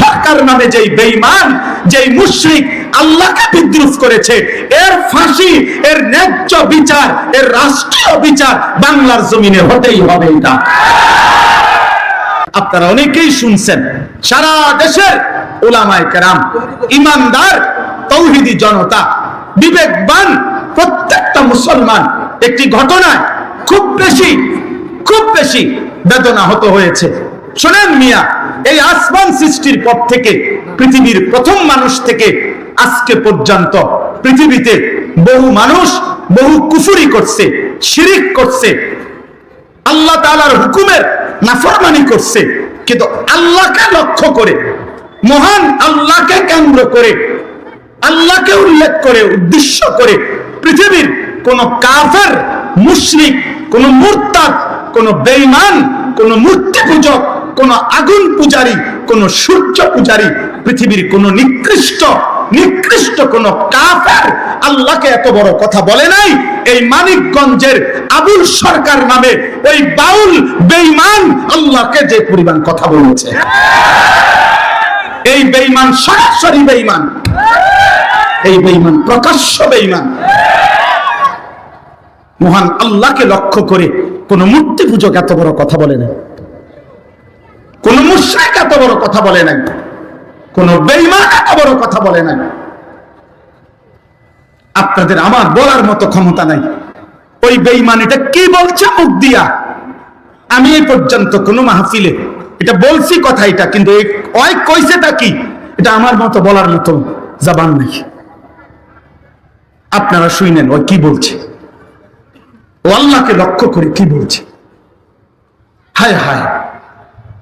সরকার নামে যেই বেঈমান, যেই মুশরিক আল্লাহকে বিদ্রুপ করেছে, এর ফাঁসি, এর ন্যায্য বিচার, এর রাষ্ট্রীয় বিচার বাংলার জমিনে হতেই হবে এটা। আপনারা অনেকেই শুনছেন, সারা দেশের ওলামায় কেরাম, ইমানদার, তৌহিদি জনতা, বিবেকবান প্রত্যেকটা মুসলমান, একটি ঘটনায় খুব বেশি খুব বেশি বেদনা হত হয়েছে। শোনেন মিয়া, এই আসমান সৃষ্টির পর থেকে পৃথিবীর প্রথম মানুষ থেকে আজকে পর্যন্ত পৃথিবীতে বহু মানুষ বহু কুফুরি করছে, শিরিক করছে, আল্লাহ তাআলার হুকুমের নাফরমানি করছে, কিন্তু আল্লাহকে লক্ষ্য করে, মহান আল্লাহকে কেন্দ্র করে, আল্লাহকে উল্লেখ করে, উদ্দেশ্য করে পৃথিবীর কোন কাফের, মুশরিক, কোন মুরতাদ, কোন বেঈমান, কোন মূর্তি পূজক কোন আগুন পূজারী, কোন সূর্য পূজারী, পৃথিবীর কোন নিকৃষ্ট নিকৃষ্ট কোন কাফের আল্লাহকে এত বড় কথা বলে নাই। এই মানিকগঞ্জের আবুল সরকার নামে ওই বাউল বেঈমান আল্লাহকে যে পরিমাণ কথা বলেছে। এই বেঈমান সরাসরি বেঈমান। এই বেঈমান প্রকাশ্য বেঈমান। মহান আল্লাহকে লক্ষ্য করে কোন মূর্তি পূজক এত বড় কথা বলে নাই। কোন মুশরিক এত বড় কথা বলে নাই। কোন বেঈমান এত বড় কথা বলে নাই। আপনাদের আমার বলার মতো ক্ষমতা নাই। ওই বেঈমান এটা কি বলছে মুখ দিয়া? আমি এই পর্যন্ত কোনো মাহফিলে, এটা বলছি কথা এটা, কিন্তু ওই কইছেটা কি? এটা আমার মতো বলার মতো জবান নাই। আপনারা শুনেন ওই কি বলছে? ও আল্লাহকে লক্ষ্য করে কি বলছে? হায় হায়।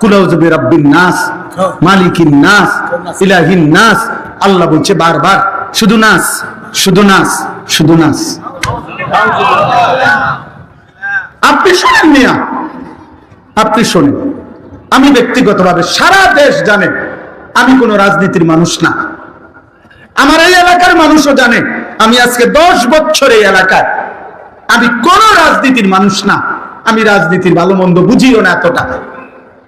কুলাউজুবি রাব্বিন নাস মালিকিন নাস। ইলাহিন নাস। আল্লাহ বলছে বারবার শুধু নাস শুধু নাস শুধু নাস। আপনি শোনেন মিয়া আপনি শোনেন। আমি ব্যক্তিগতভাবে সারা দেশ জানে আমি কোনো রাজনীতির মানুষ না। আমার এই এলাকার মানুষও জানে আমি আজকে দশ বছর এই এলাকায়। আমি কোন রাজনীতির মানুষ না। আমি রাজনীতির ভালো মন্দ বুঝিও না এতটা।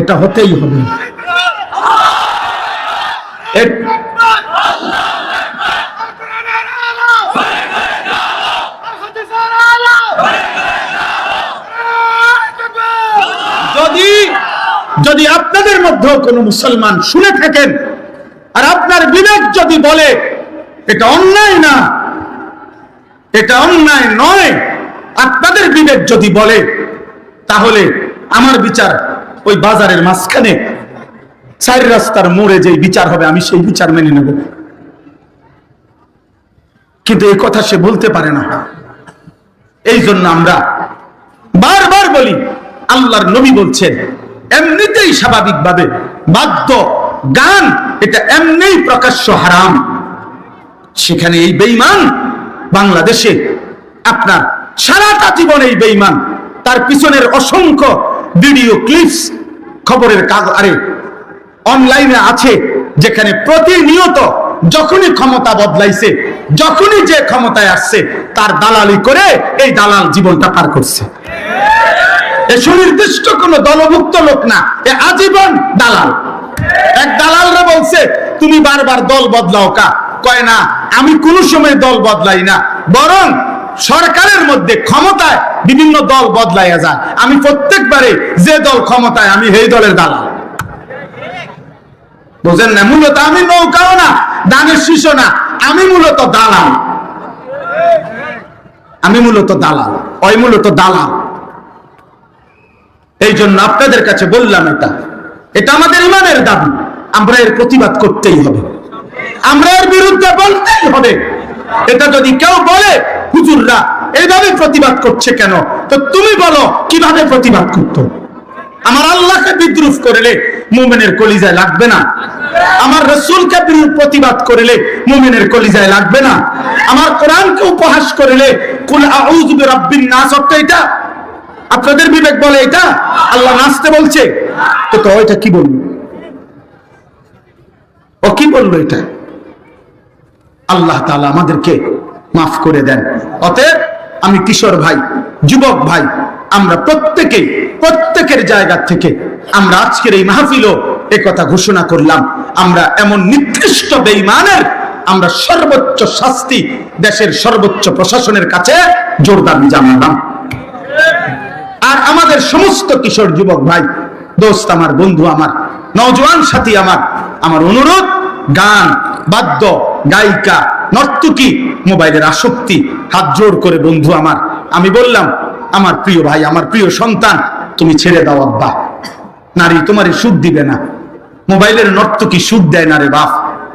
এটা হতেই হবে। যদি যদি আপনাদের মধ্যেও কোনো মুসলমান শুনে থাকেন, আর আপনার বিবেক যদি বলে, এটা অন্যায় না, এটা অন্যায় নয়, আপনাদের বিবেক যদি বলে, তাহলে আমার বিচার ওই বাজারের মাঝখানে চার রাস্তার মোড়ে যে বিচার হবে, আমি সেই বিচার মেনে নেব। কিন্তু এই কথা সে বলতে পারে না। এই জন্য আমরা বারবার বলি, আল্লাহর নবী বলছেন, এমনিতেই স্বাভাবিকভাবে বাদ্য, গান, এটা এমনিই প্রকাশ্য হারাম। সেখানে এই বেইমান বাংলাদেশে আপনার সারাটা জীবন এই বেইমান তার পিছনের অসংখ্য ভিডিও ক্লিপস, খবরের কাগজ, আরে, অনলাইনে আছে, যেখানে প্রতিনিয়ত যখনই ক্ষমতা বদলাইছে, যখনই যে ক্ষমতায় আসছে, তার দালালি করে এই দালাল জীবনটা পার করছে। এ সুনির্দিষ্ট কোন দলভুক্ত লোক না, এ আজীবন দালাল। এক দালালরা বলছে, তুমি বারবার দল বদলাও কা? কয়, না, আমি কোনো সময় দল বদলাই না, বরং সরকারের মধ্যে ক্ষমতায় বিভিন্ন দল বদলাইয়া যায়। আমি প্রত্যেকবারে যে দল ক্ষমতায়, আমি সেই দলের দালাল। বুঝেন না? মূলত আমি নৌকাও না, দানের শিশু না, আমি মূলত দালাল। আমি মূলত দালাল, ওই মূলত দালাল। এই জন্য আপনাদের কাছে বললাম এটা। এটা আমাদের ইমানের দাবি। আমরা এর প্রতিবাদ করতেই হবে। আমরা এর বিরুদ্ধে বলতেই হবে। এটা যদি কেউ বলে, হুজুররা এইভাবে প্রতিবাদ করছে কেন? তো তুমি বলো, কীভাবে প্রতিবাদ করতো? আমার আল্লাহকে বিদ্রুপ করলে মুমিনের কলিজায় লাগবে না। আমার রসুলকে প্রতিবাদ করলে মুমিনের কলিজায় লাগবে না। আমার কোরআনকে উপহাস করলে আপনাদের বিবেক বলে এটা? আল্লাহ নাচতে বলছে। তো তো এটা কি বলব ও কি বলল এটা? আল্লাহ তাআলা আমাদেরকে মাফ করে দেন। অতএব আমি কিশোর ভাই, যুবক ভাই, আমরা প্রত্যেকে, প্রত্যেকের জায়গা থেকে আমরা আজকের এই মাহফিলও কথা ঘোষণা করলাম। আমরা এমন নিকৃষ্ট বেঈমানের, আমরা সর্বোচ্চ শাস্তি দেশের সর্বোচ্চ প্রশাসনের কাছে জোরদার জানালাম আর আমাদের সমস্ত কিশোর যুবক ভাই, দোস্ত আমার, বন্ধু আমার, নওজোয়ান সাথী আমার আমার অনুরোধ, গান, বাদ্য, গায়িকা নর্তকী মোবাইলের আসক্তি, হাত জোর করে বন্ধু আমার। আমি বললাম, আমার প্রিয় ভাই, আমার প্রিয় সন্তান, তুমি ছেড়ে দাও আব্বা। নারী তোমার সুখ দিবে না। মোবাইলের নর্তকী সুখ দেয় না রে বাপ।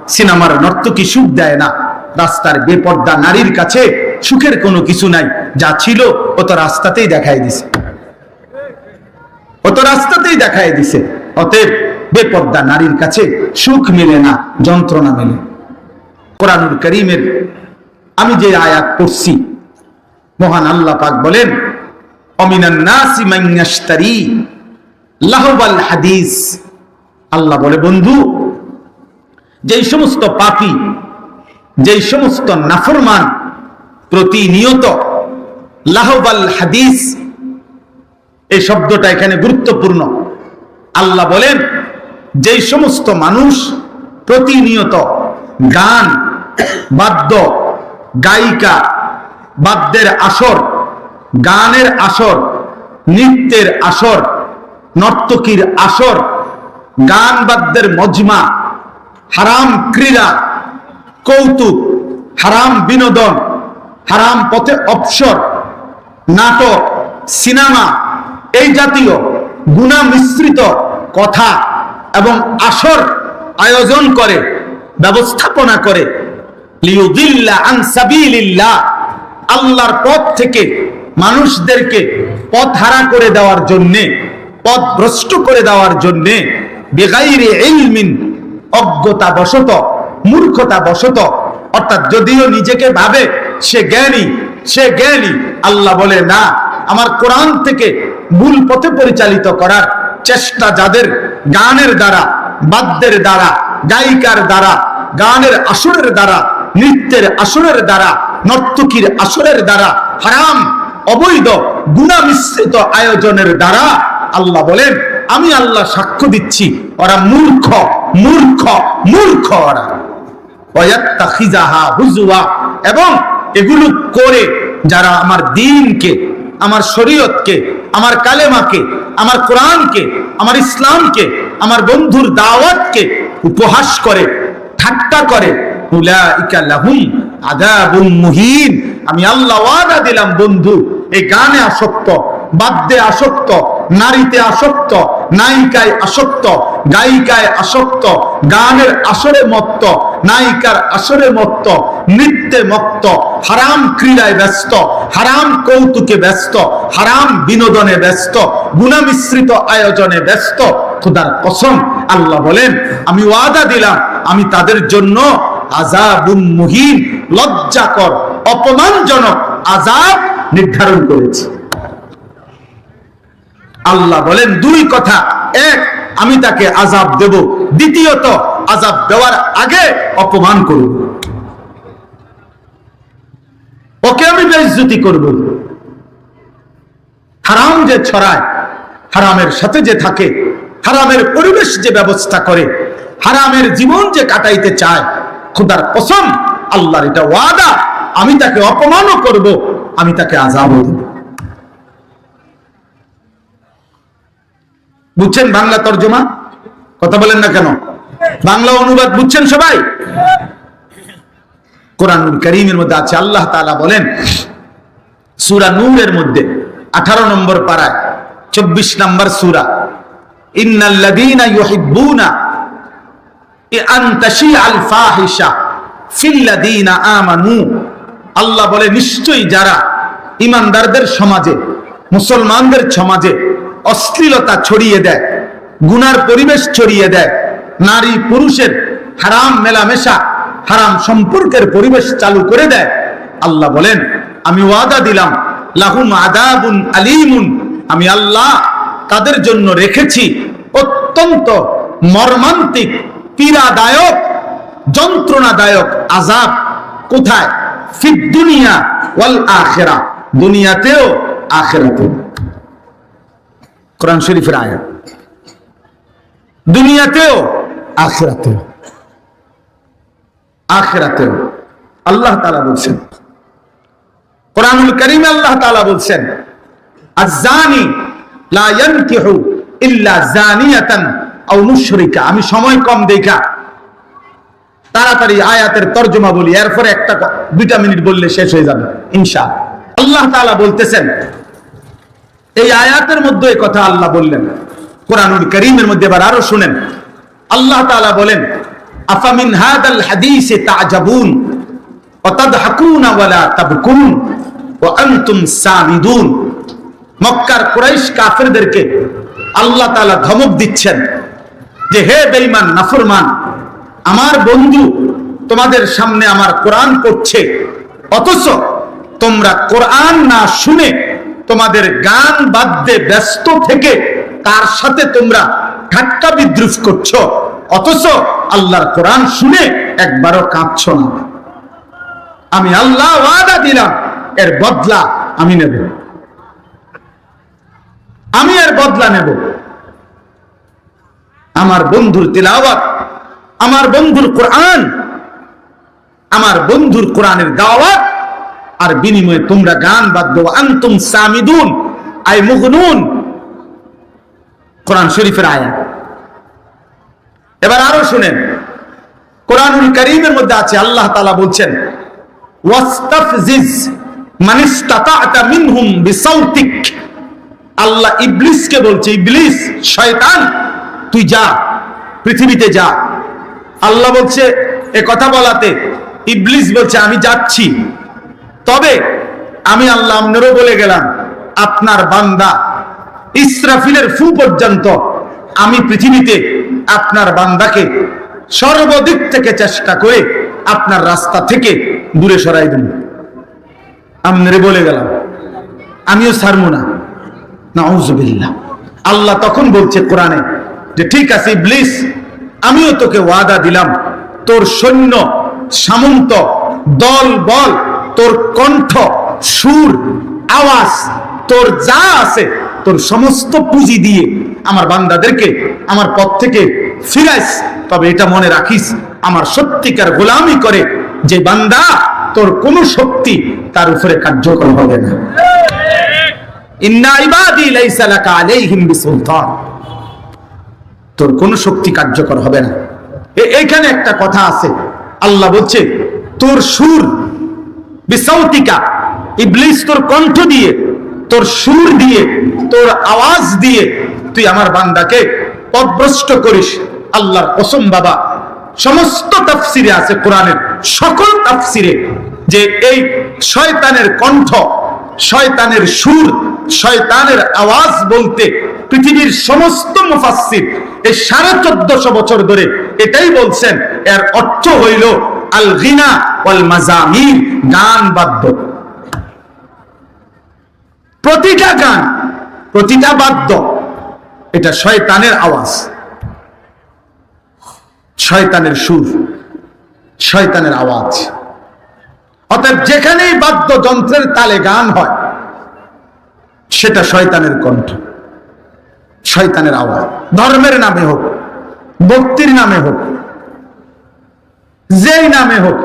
সিনেমার নর্তকী সুখ দেয় না। রাস্তার বেপর্দা নারীর কাছে সুখের কোনো কিছু নাই। যা ছিল, ও তো রাস্তাতেই দেখায় দিছে। ও তো রাস্তাতেই দেখাই দিছে। অতএব বেপর্দা নারীর কাছে সুখ মেলে না, যন্ত্রণা মেলে। কোরআনুল করিমের আমি যে আয়াত পড়ছি, মহান আল্লাহ পাক বলেন হাদিস। আল্লাহ বলে, বন্ধু, যেই সমস্ত পাপী, যেই সমস্ত নাফরমান প্রতিনিয়ত লাহবাল হাদিস এই শব্দটা এখানে গুরুত্বপূর্ণ। আল্লাহ বলেন, যেই সমস্ত মানুষ প্রতিনিয়ত গান বাদ্য, গায়িকা, বাদ্যের আসর, গানের আসর, নৃত্যের আসর, নর্তকীর আসর, গান বাদ্যের মজমা, হারাম ক্রীড়া, কৌতুক, হারাম বিনোদন, হারাম পথে অবসর, নাটক, সিনেমা, এই জাতীয় গুণা মিশ্রিত কথা এবং আসর আয়োজন করে, ব্যবস্থাপনা করে আল্লাহর পথ থেকে মানুষদেরকে পথ হারা করে দেওয়ার জন্যে, পথ ভ্রষ্ট করে দেওয়ার জন্যে, বেগাইরে ইলমিন অজ্ঞতা বশত মূর্খতা বশত অর্থাৎ যদিও নিজেকে ভাবে, সে জ্ঞানী সে জ্ঞানী, আল্লাহ বলে, না, আমার কোরআন থেকে ভুল পথে পরিচালিত করার চেষ্টা যাদের গানের দ্বারা, বাদ্যের দ্বারা, গায়িকার দ্বারা, গানের আসরের দ্বারা নৃত্যের আসরের দ্বারা, নর্তকীর আসরের দ্বারা, হারাম, অবৈধ, গুণা মিশ্রিত আয়োজনের দ্বারা আল্লাহ বলেন, আমি আল্লাহ সাক্ষ্য দিচ্ছি, ওরা মূর্খ মূর্খ মূর্খ ওরা। হুজুয়া এবং এগুলো করে যারা আমার দিনকে, আমার শরীয়তকে, আমার কালেমাকে, আমার কোরআনকে, আমার ইসলামকে, আমার বন্ধুর দাওয়াতকে উপহাস করে, ঠাট্টা করে আমি আল্লাহ ওয়াদা দিলাম, বন্ধু, এই গানে আসক্ত, বাদ্যে আসক্ত, নারীতে আসক্ত, নায়িকায় আসক্ত, গায়িকায় আসক্ত, গানের আসরে মত্ত, নায়িকার আসরে মত্ত, নৃত্যে মত্ত, হারাম ক্রীড়ায় ব্যস্ত, হারাম কৌতুকে ব্যস্ত, হারাম বিনোদনে ব্যস্ত, গুণামিশ্রিত আয়োজনে ব্যস্ত। খুদার কসম, আল্লাহ বলেন, আমি ওয়াদা দিলাম, আমি তাদের জন্য আজাবুন মুহিন, লজ্জাকর, অপমানজনক আজাব নির্ধারণ করেছি। আল্লাহ বলেন, দুই কথা। এক, আমি তাকে আজাব দেব। দ্বিতীয়ত আজাব দেওয়ার আগে অপমান করব। ওকে আমি বেইজ্জতি করব। হারাম যে ছড়ায়, হারামের সাথে যে থাকে, হারামের পরিবেশ যে ব্যবস্থা করে, হারামের জীবন যে কাটাইতে চায় খুদার কসম, আল্লাহর এটা ওয়াদা, আমি তাকে অপমানও করব, আমি তাকে আজাবও দেব। বুঝছেন বাংলা তর্জমা? কথা বলেন না কেন? বাংলা অনুবাদ বুঝছেন সবাই? কোরআনুল করিমের মধ্যে আছে, আল্লাহ তাআলা বলেন, সূরা নূরের মধ্যে 18 নম্বর পারায় 24 নম্বর সুরা, ইন্নাল্লাযীনা ইউহিব্বুনা আল্লাহ বলে, নিশ্চয়ই যারা ইমানদারদের সমাজে, মুসলমানদের সমাজে অশ্লীলতা ছড়িয়ে দেয়, গুনার পরিবেশ ছড়িয়ে দেয়, নারী পুরুষের হারাম মেলামেশা, হারাম সম্পর্কের পরিবেশ চালু করে দেয়, আল্লাহ বলেন, আমি ওয়াদা দিলাম, লাহুম আদাবুন আলিমুন। আমি আল্লাহ তাদের জন্য রেখেছি অত্যন্ত মর্মান্তিক পীড়াদায়ক, যন্ত্রণাদায়ক আজাব কোথায়? ফিদ দুনিয়া ওয়াল আখেরা। দুনিয়াতেও আখেরাতেও কোরআন শরীফের আয়াত। দুনিয়াতেও আখেরাতেও আখেরাতেও। আল্লাহ তাআলা বলছেন। কোরআনুল করিমে আল্লাহ তাআলা বলছেন, আজ-জানি লা ইয়ানকিহু ইল্লা জানিয়াতান অনুসরিকা আমি সময় কম দেখা। তাড়াতাড়ি আয়াতের তর্জমা বলি, এরপরে একটা দুইটা মিনিট বললে শেষ হয়ে যাবে ইনশা আল্লাহ বলতেছেন, এই আয়াতের মধ্যে কথা আল্লাহ বললেন। কোরআনুল করিমের মধ্যে এবার আরও শুনেন। আল্লাহ বলেন, আফামিন হাদাল হাদিসে তাজাবুন মক্কার কুরাইশ আল্লাহ তাআলা ধমক দিচ্ছেন। যে হে বেঈমান, নাফরমান, আমার বন্ধু তোমাদের সামনে আমার কোরআন পড়ছে, অথচ তোমরা কোরআন না শুনে তোমাদের গান বাদ্যে ব্যস্ত থেকে তার সাথে তোমরা ঠাট্টা বিদ্রুপ করছ, অথচ আল্লাহর কোরআন শুনে একবারও কাঁদছ না। আমি আল্লাহ ওয়াদা দিলাম, এর বদলা আমি নেব। আমি এর বদলা নেব। আমার বন্ধুর তিলাওয়াত, আমার বন্ধুর কোরআন, আমার বন্ধুর কোরআনের দাওয়াত, আর বিনিময়ে তোমরা গান বাদ্য, আন্তুম সামিদুন, আই মুগনুন। কোরআন শরীফের আয়া এবার আরও শুনেন। কোরআনুল করিমের মধ্যে আছে, আল্লাহ তালা বলছেন আল্লাহ ইবলিসকে বলছে, ইবলিস, শয়তান তুই যা, পৃথিবীতে যা। আল্লাহ বলছে, এ কথা বলাতে ইবলিস বলছে, আমি যাচ্ছি। তবে আমি আল্লাহ আপনারও বলে গেলাম, আপনার বান্দা ইসরাফিলের ফু পর্যন্ত আমি পৃথিবীতে আপনার বান্দাকে সর্বদিক থেকে চেষ্টা করে আপনার রাস্তা থেকে দূরে সরাই দেব। আমনেরে বলে গেলাম, আমিও ছাড়বো না। নাউজুবিল্লাহ। আল্লাহ তখন বলছে কোরআনে যে ঠিক আছে, ইবলিস, আমিও তোকে ওয়াদা দিলাম। তোর সৈন্য, সামন্ত, দল, বল, তোর কণ্ঠ, সুর, আওয়াজ, তোর যা আছে, তোর সমস্ত পুঁজি দিয়ে আমার বান্দাদেরকে আমার পথ থেকে ফিরাইস। তবে এটা মনে রাখিস, আমার সত্যিকার গোলামি করে যে বান্দা তোর কোনো শক্তি তার উপরে কার্যকর হবে না। ইন্না ইবাদি লাইসা লাকা আলাইহিম বিসুলতান। তোর কোনো শক্তি কার্যকর হবে না। এইখানে একটা কথা আছে। আল্লাহ বলছে, তোর সুর, বিসাউতিকা, ইবলিস তোর কণ্ঠ দিয়ে, তোর সুর দিয়ে, তোর আওয়াজ দিয়ে তুই আমার বান্দাকে পদভ্রষ্ট করিস। আল্লাহর কসম বাবা, সমস্ত তাফসিরে আছে কোরআনের সকল তাফসিরে যে এই শয়তানের কণ্ঠ শয়তানের সুর, শয়তানের আওয়াজ বলতে পৃথিবীর সমস্ত মুফাসসির এই সাড়ে চোদ্দশো বছর ধরে এটাই বলছেন, এর অর্থ হইল আল গিনা ওয়াল মাজামির গান বাদ্য। প্রতিটা গান, প্রতিটা বাদ্য, এটা শয়তানের আওয়াজ। শয়তানের সুর, শয়তানের আওয়াজ। অতএব যেখানেই বাদ্যযন্ত্রের তালে গান হয়, সেটা শয়তানের কণ্ঠ, শয়তানের আওয়াজ। ধর্মের নামে হোক, ভক্তির নামে হোক, যেই নামে হোক,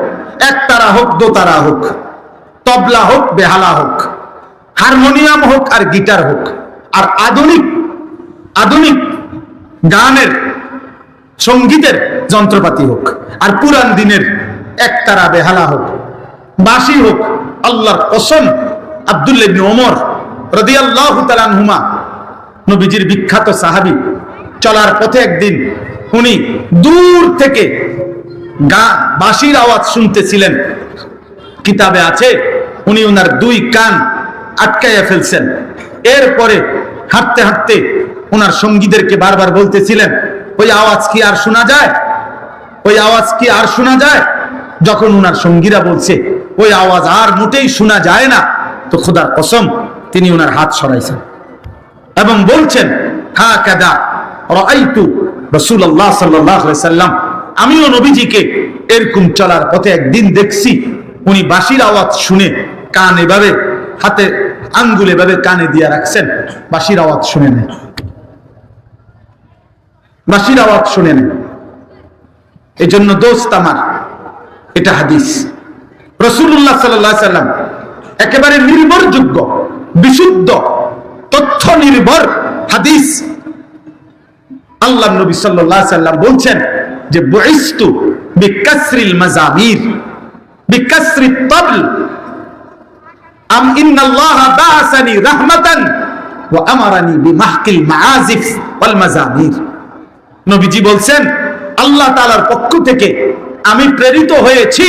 একতারা হোক, দোতারা হোক, তবলা হোক, বেহালা হোক, হারমোনিয়াম হোক আর গিটার হোক, আর আধুনিক আধুনিক গানের, সঙ্গীতের যন্ত্রপাতি হোক, আর পুরান দিনের একতারা, বেহালা হোক বাসি হোক, আল্লাহর কসম আব্দুল্লাহ ইবনে ওমর রাদিয়াল্লাহু তাআলা নবীজির বিখ্যাত সাহাবী, চলার পথে একদিন উনি দূর থেকে গা, বাঁশির আওয়াজ শুনতেছিলেন। কিতাবে আছে, উনি ওনার দুই কান আটকাইয়া ফেলছেন। এরপরে হাঁটতে হাঁটতে ওনার সঙ্গীদেরকে বারবার বলতেছিলেন, ওই আওয়াজ কি আর শোনা যায়? ওই আওয়াজ কি আর শোনা যায়? যখন ওনার সঙ্গীরা বলছে ওই আওয়াজ আর মোটেই শোনা যায় না। তো খোদার কসম, তিনি ওনার হাত সরাইছেন। এবং বলছেন হা কাদা রাসূলুল্লাহ সাল্লাল্লাহু আলাইহি সাল্লাম, আমিও নবীজিকে এরকম চলার পথে একদিন দেখছি। উনি বাঁশির আওয়াজ শুনে কান এভাবে, হাতে আঙ্গুল এভাবে কানে দিয়ে রাখছেন। বাঁশির আওয়াজ শুনে নেয়। বাঁশির আওয়াজ শুনে নেয়। এই জন্য দোস্ত আমার, এটা হাদিস। রসুল্লাহ সাল্লাহ সাল্লাম একেবারে নির্ভরযোগ্য, বিশুদ্ধ, তথ্য নির্ভর হাদিস। আল্লাহ নবী সাল্লাহ সাল্লাম বলছেন যে মাজামির বিকাসরি তবল। আল্লাহ পক্ষ থেকে আমি প্রেরিত হয়েছি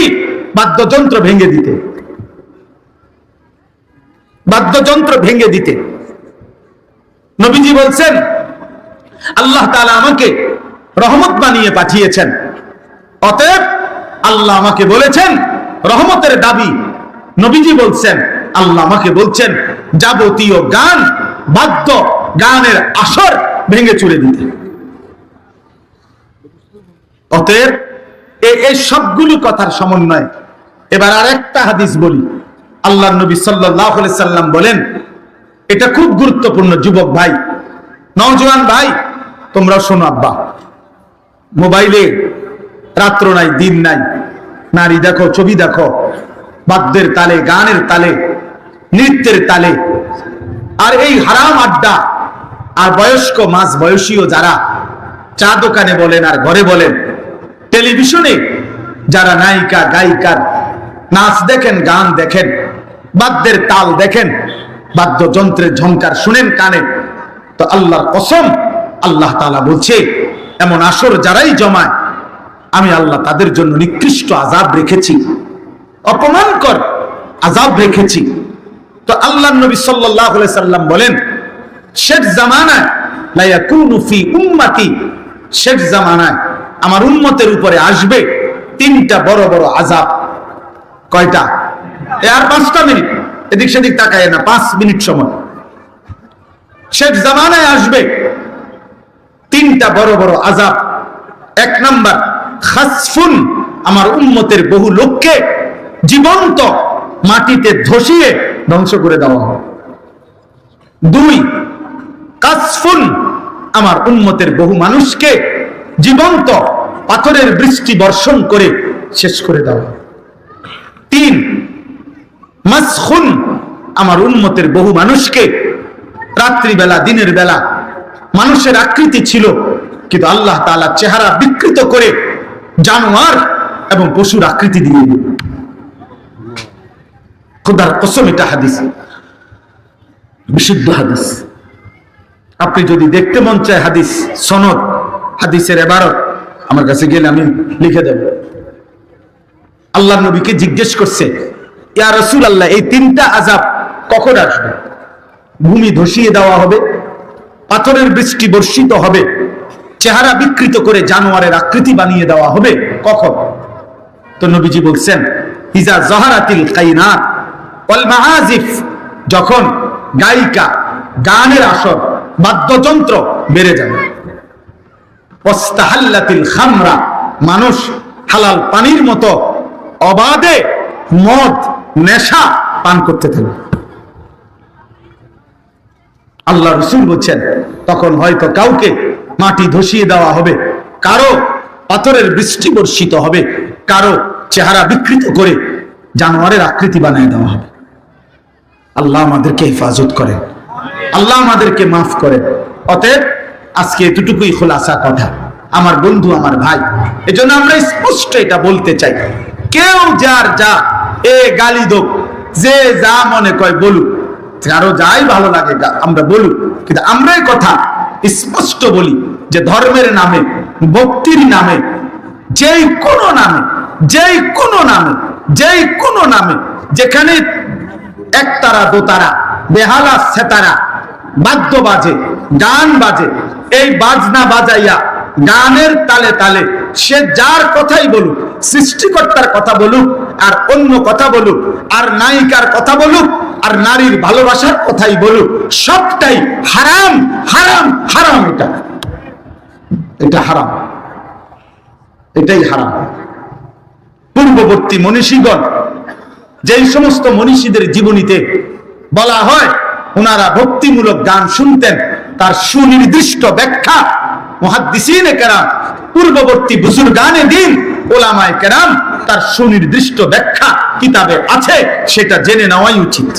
বাদ্যযন্ত্র ভেঙে দিতে। বাদ্যযন্ত্র ভেঙে দিতে। নবীজি বলছেন, আল্লাহ তাআলা আমাকে রহমত বানিয়ে পাঠিয়েছেন। অতএব আল্লাহ আমাকে বলেছেন, রহমতের দাবি। নবীজি বলছেন, আল্লাহ আমাকে বলছেন, যাবতীয় গান, বাদ্য গানের আসর ভেঙে চুরে দিতে। অতএব এই সবগুলো কথার সমন্বয়। এবার আরেকটা হাদিস বলি। আল্লাহ নবী সাল্লাহ সাল্লাম বলেন, এটা খুব গুরুত্বপূর্ণ যুবক ভাই। নওজোয়ান ভাই তোমরা শোনো আব্বা। মোবাইলে রাত্র নাই, দিন নাই, নারী দেখো, ছবি দেখো, বাদ্যের তালে, গানের তালে, নৃত্যের তালে। আর এই হারাম আড্ডা, আর বয়স্ক, মাঝ বয়সীও যারা, চা দোকানে বলেন আর ঘরে বলেন, টেলিভিশনে যারা নায়িকা, গায়িকার নাচ দেখেন, গান দেখেন, বাদ্যের তাল দেখেন, বাদ্যযন্ত্রের ঝংকার শুনেন কানে। তো আল্লাহর কসম, আল্লাহ তাআলা বলছে, এমন আসর যারাই জমায়, আমি আল্লাহ তাদের জন্য নিকৃষ্ট আজাব রেখেছি। অপমানকর আজাব রেখেছি। তো আল্লাহ নবী আলাইহি সাল্লাম বলেন শেখ জামানায় লা ইয়াকুনু ফি উম্মতি। শেষ জামানায় আমার উম্মতের উপরে আসবে তিনটা বড় বড় আজাব কয়টা? আর পাঁচটা মিনিট। এদিক সেদিক তাকায় না, পাঁচ মিনিট সময়। শেষ জামানায় আসবে। তিনটা বড় বড় আজাব। এক নাম্বার, খাসফুন আমার উম্মতের বহু লোককে জীবন্ত মাটিতে ধসিয়ে ধ্বংস করে দেওয়া হয়। দুই, কাসফুন আমার উন্মতের বহু মানুষকে জীবন্ত পাথরের বৃষ্টি বর্ষণ করে শেষ করে দেওয়া। তিন। মাসখুন আমার উন্মতের বহু মানুষকে রাত্রিবেলা, দিনের বেলা মানুষের আকৃতি ছিল, কিন্তু আল্লাহ তাআলা চেহারা বিকৃত করে জানোয়ার এবং পশুর আকৃতি দিয়ে। খোদার কসম, এটা হাদিস। বিশুদ্ধ হাদিস। আপনি যদি দেখতে মন চায় হাদিস, সনদ, হাদিসের এবারত, আমার কাছে গেলে আমি লিখে দেব। আল্লাহ নবীকে জিজ্ঞেস করছে, ইয়া রসুল আল্লাহ এই তিনটা আজাব কখন আসবে? ভূমি ধসিয়ে দেওয়া হবে, পাথরের বৃষ্টি বর্ষিত হবে, চেহারা বিকৃত করে জানোয়ারের আকৃতি বানিয়ে দেওয়া হবে, কখন? তো নবীজি বলছেন, ইজা জহারাতিল কাইনাত যখন গায়িকা গানের আসর, বাদ্যযন্ত্র বেড়ে যাবে। ওয়াস্তাহাল্লাতিল খামরা, মানুষ হালাল পানির মতো অবাধে মদ, নেশা পান করতে থাকবে। আল্লাহ রসুল বলছেন, তখন হয়তো কাউকে মাটি ধসিয়ে দেওয়া হবে, কারও পাথরের বৃষ্টি বর্ষিত হবে, কারও চেহারা বিকৃত করে জানোয়ারের আকৃতি বানিয়ে দেওয়া হবে। আল্লাহ আমাদেরকে হেফাজত করেন। আল্লাহ আমাদেরকে মাফ করেন। অতএব, আজকে এতটুকুই খোলাসা কথা। আমার বন্ধু, আমার ভাই, এজন্য আমরা স্পষ্ট এটা বলতে চাই। কেউ যার যা, এ গালি দোক। যে যা মনে কয় বলুক। কারও যাই ভালো লাগে আমরা বলুক। কিন্তু আমরা এই কথা স্পষ্ট বলি যে ধর্মের নামে, ভক্তির নামে, যেই কোনো নামে, যেই কোনো নামে, যেই কোনো নামে, যেখানে একতারা দোতারা বেহালা সেতারা বাদ্য বাজে, গান বাজে, এই বাজনা বাজাইয়া গানের তালে তালে সে যার কথাই বলুক, সৃষ্টিকর্তার কথা বলুক, আর অন্য কথা বলুক, আর নায়িকার কথা বলুক, আর নারীর ভালোবাসার কথাই বলুক, সবটাই হারাম হারাম হারাম এটা। এটা হারাম। এটাই হারাম। পূর্ববর্তী মনীষীগণ যেই সমস্ত মনীষীদের জীবনীতে বলা হয় ওনারা ভক্তিমূলক গান শুনতেন, তার সুনির্দিষ্ট ব্যাখ্যা মহাদ্দিসিনে কেরাম, পূর্ববর্তী বুজুর গানে দিন, ওলামায় কেরাম, তার সুনির্দিষ্ট ব্যাখ্যা কিতাবে আছে, সেটা জেনে নেওয়াই উচিত।